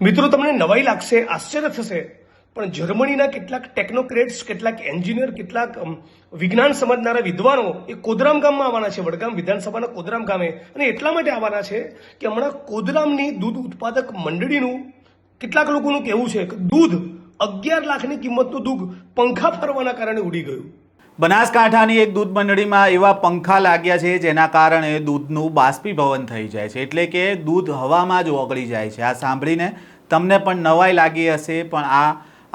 મિત્રો, તમને નવાઈ લાગશે, આશ્ચર્ય થશે, પણ જર્મનીના કેટલાક ટેકનોક્રેટ્સ, કેટલાક એન્જિનિયર, કેટલાક વિજ્ઞાન સમજનારા વિદ્વાનો એ કોદરામ ગામમાં આવવાના છે, વડગામ વિધાનસભાના કોદરામ ગામે. અને એટલા માટે આવવાના છે કે હમણાં કોદરામની દૂધ ઉત્પાદક મંડળીનું કેટલાક લોકોનું કહેવું છે કે દૂધ અગિયાર લાખની કિંમતનું દૂધ પંખા ફરવાના કારણે ઉડી ગયું. બનાસકાંઠાની એક દૂધ મંડળીમાં એવા પંખા લાગ્યા છે જેના કારણે દૂધનું બાષ્પીભવન થઈ જાય છે. એટલે કે દૂધ હવામાં જ ઓગળી જાય છે. આ સાંભળીને તમને પણ નવાઈ લાગી હશે, પણ આ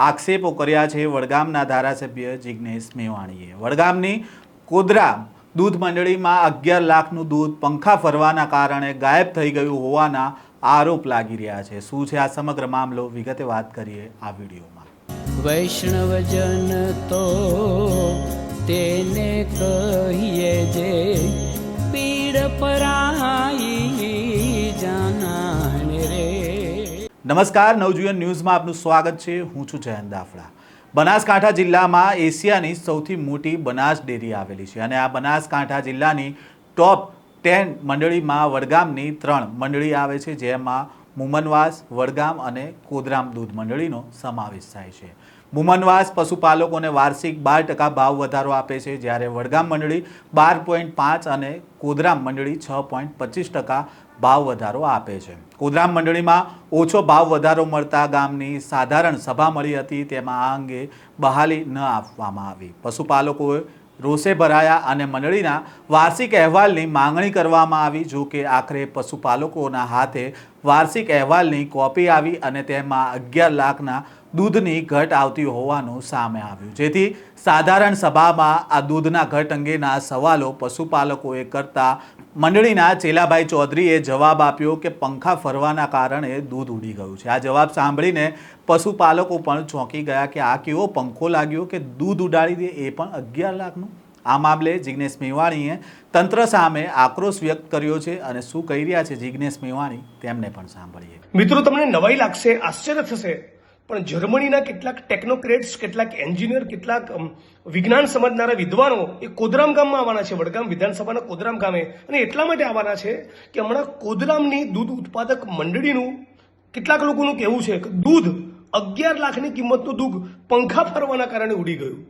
આક્ષેપો કર્યા છે વડગામના ધારાસભ્ય જિજ્ઞેશ મેવાણીએ. વડગામની કોદરા દૂધ મંડળીમાં અગિયાર લાખનું દૂધ પંખા ફરવાના કારણે ગાયબ થઈ ગયું હોવાના આરોપ લાગી રહ્યા છે. શું છે આ સમગ્ર મામલો? વિગતે વાત કરીએ આ વિડીયોમાં. વૈષ્ણવજન તો તેને કહીએ જે પીડ પરાઈ જાનાને રે. નમસ્કાર, નવજીવન ન્યૂઝમાં આપનું સ્વાગત છે. હું છું જયંત દાફડા. બનાસકાંઠા જિલ્લામાં એશિયાની સૌથી મોટી બનાસ ડેરી આવેલી છે અને આ બનાસકાંઠા જિલ્લાની ટોપ ટેન મંડળીમાં વડગામની ત્રણ મંડળી આવે છે, જેમાં મુમનવાસ, વડગામ અને કોદરામ દૂધ મંડળીનો સમાવેશ થાય છે. મુમનવાસ પશુપાલકોને વાર્ષિક બાર ટકા ભાવ વધારો આપે છે. જ્યારે વડગામ મંડળી બાર પોઈન્ટ પાંચ અને કોદરામ મંડળી છ પોઈન્ટ પચીસ ટકા ભાવ વધારો આપે છે. કોદરામ મંડળીમાં ઓછો ભાવ વધારો મળતા ગામની સાધારણ સભા મળી હતી. તેમાં આ અંગે બહાલી ન આપવામાં આવી. પશુપાલકોએ રોષે ભરાયા અને મંડળીના વાર્ષિક અહેવાલની માંગણી કરવામાં આવી. જો કે આખરે પશુપાલકોના હાથે વાર્ષિક અહેવાલની કોપી આવી અને તેમાં અગિયાર લાખના દૂધની ઘટ આવતી હોવાનું સામે આવ્યું. જેથી સાધારણ સભામાં આ દૂધના ઘટ અંગેના સવાલો પશુપાલકોએ કરતા મંડળીના ચેલાભાઈ ચૌધરીએ જવાબ આપ્યો કે પંખા ફરવાના કારણે દૂધ ઉડી ગયું છે. આ જવાબ સાંભળીને પશુપાલકો પણ ચોંકી ગયા કે આ કેવો પંખો લાગ્યો કે દૂધ ઉડાડી દે એ પણ અગિયાર લાખનું? આ મામલે જિજ્ઞેશ મેવાણીએ તંત્ર સામે આક્રોશ વ્યક્ત કર્યો છે અને શું કહી રહ્યા છે જિજ્ઞેશ મેવાણી? તેમને પણ સાંભળીએ. મિત્રો, તમને નવાઈ લાગશે, આશ્ચર્ય થશે. પણ જર્મનીના કેટલાક ટેકનોક્રેટ્સ કેટલાક એન્જિનિયર કેટલાક વિજ્ઞાન સમજનારા વિદ્વાનો એ કોદરામ ગામમાં આવવાના છે, વડગામ વિધાનસભાના કોદરામ ગામે. અને એટલા માટે આવવાના છે કે હમણાં કોદરામની દૂધ ઉત્પાદક મંડળીનું કેટલાક લોકોનું કહેવું છે કે દૂધ અગિયાર લાખની કિંમતનું દૂધ પંખા ફરવાના કારણે ઉડી ગયું.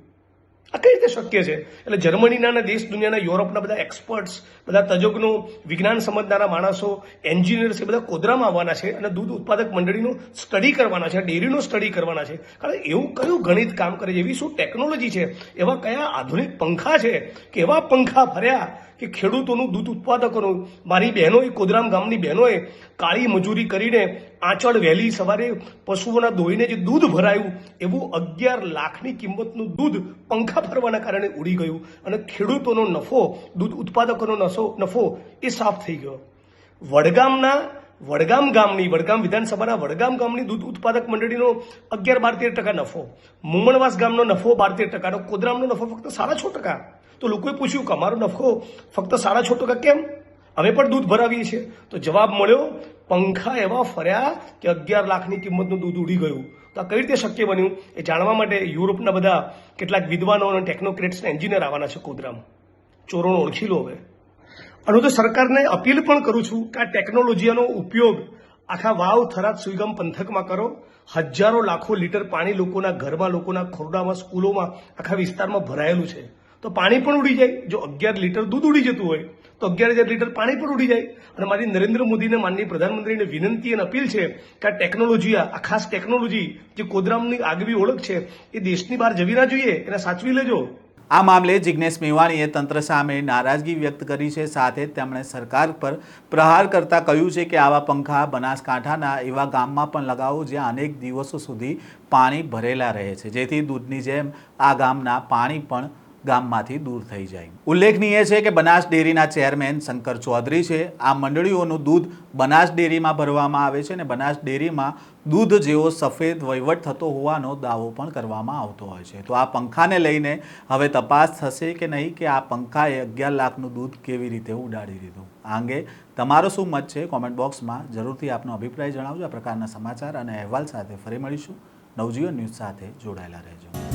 આ કઈ રીતે શક્ય છે? એટલે જર્મનીના દેશ દુનિયાના, યુરોપના બધા એક્સપર્ટ્સ બધા તજજ્ઞો, વિજ્ઞાન સમજનારા માણસો એન્જિનિયર્સ એ બધા કોદરામાં આવવાના છે અને દૂધ ઉત્પાદક મંડળીનું સ્ટડી કરવાના છે ડેરીનું સ્ટડી કરવાના છે. કારણ એવું કયું ગણિત કામ કરે છે? એવી શું ટેકનોલોજી છે? એવા કયા આધુનિક પંખા છે? કે એવા પંખા ફર્યા કે ખેડૂતોનું દૂધ ઉત્પાદકોનું? મારી બહેનોએ કોદરામ ગામની બહેનોએ કાળી મજૂરી કરીને આંચળ વહેલી સવારે પશુઓના દોઈને જે દૂધ ભરાયું. એવું અગિયાર લાખની કિંમતનું દૂધ પંખા ફરવાના કારણે ઉડી ગયું અને ખેડૂતોનો નફો, દૂધ ઉત્પાદકોનો નસો, નફો એ સાફ થઈ ગયો. વડગામના, વડગામ ગામની, વડગામ વિધાનસભાના વડગામ ગામની દૂધ ઉત્પાદક મંડળીનો અગિયાર બાર તેર ટકા નફો, મુમણવાસ ગામનો નફો બાર તેર ટકાનો કોદરામનો નફો ફક્ત સાડા છ ટકા. તો લોકોએ પૂછ્યું કે અમારો નફો ફક્ત સાડા છ ટકા કેમ? અમે પણ દૂધ ભરાવીએ છીએ. તો જવાબ મળ્યો, પંખા એવા ફર્યા કે અગિયાર લાખની કિંમતનું દૂધ ઉડી ગયું. તો આ કઈ રીતે શક્ય બન્યું? એ જાણવા માટે યુરોપના બધા કેટલાક વિદ્વાનો અને ટેકનોક્રેટ્સ એન્જિનિયર આવવાના છે કોદરામ ચોરોનો ઓળખી લો હવે. અને તો સરકારને અપીલ પણ કરું છું કે આ ટેકનોલોજીનો ઉપયોગ આખા વાવ, થરાદ, સુઈગમ પંથકમાં કરો. હજારો લાખો લીટર પાણી લોકોના ઘરમાં, લોકોના ખોરડામાં, સ્કૂલોમાં, આખા વિસ્તારમાં ભરાયેલું છે. તો પાણી પણ ઉડી જાય. જો અગિયાર લીટર દૂધ ઉડી જતું હોય તો અગિયાર હજાર લીટર પાણી પણ ઉડી જાય. અને મારી નરેન્દ્ર મોદીને માનની પ્રધાનમંત્રીને વિનંતી અને અપીલ છે કે આ ટેકનોલોજી, આ ખાસ ટેકનોલોજી જે કોદરામની આગવી ઓળખ છે, એ દેશની બહાર જવી ના જોઈએ, એને સાચવી લેજો. આ મામલે જિજ્ઞેશ મેવાણીએ તંત્ર સામે નારાજગી વ્યક્ત કરી છે. સાથે તેમણે સરકાર પર પ્રહાર કરતા કહ્યું છે કે આવા પંખા બનાસકાંઠાના એવા ગામમાં પણ લગાવો જ્યાં અનેક દિવસો સુધી પાણી ભરેલા રહે છે. જેથી દૂધની જેમ આ ગામના પાણી પણ ગામમાંથી દૂર થઈ જાય. ઉલ્લેખનીય છે કે બનાસ ડેરીના ચેરમેન શંકર ચૌધરી છે. આ મંડળીઓનું દૂધ બનાસ ડેરીમાં ભરવામાં આવે છે અને બનાસ ડેરીમાં દૂધ જેવો સફેદ વહીવટ થતો હોવાનો દાવો પણ કરવામાં આવતો હોય છે. તો આ પંખાને લઈને હવે તપાસ થશે કે નહીં કે આ પંખાએ અગિયાર લાખનું દૂધ કેવી રીતે ઉડાડી દીધું? આ અંગે તમારો શું મત છે? કોમેન્ટ બોક્સમાં જરૂરથી આપનો અભિપ્રાય જણાવજો. આ પ્રકારના સમાચાર અને અહેવાલ સાથે ફરી મળીશું. નવજીવન ન્યૂઝ સાથે જોડાયેલા રહેજો.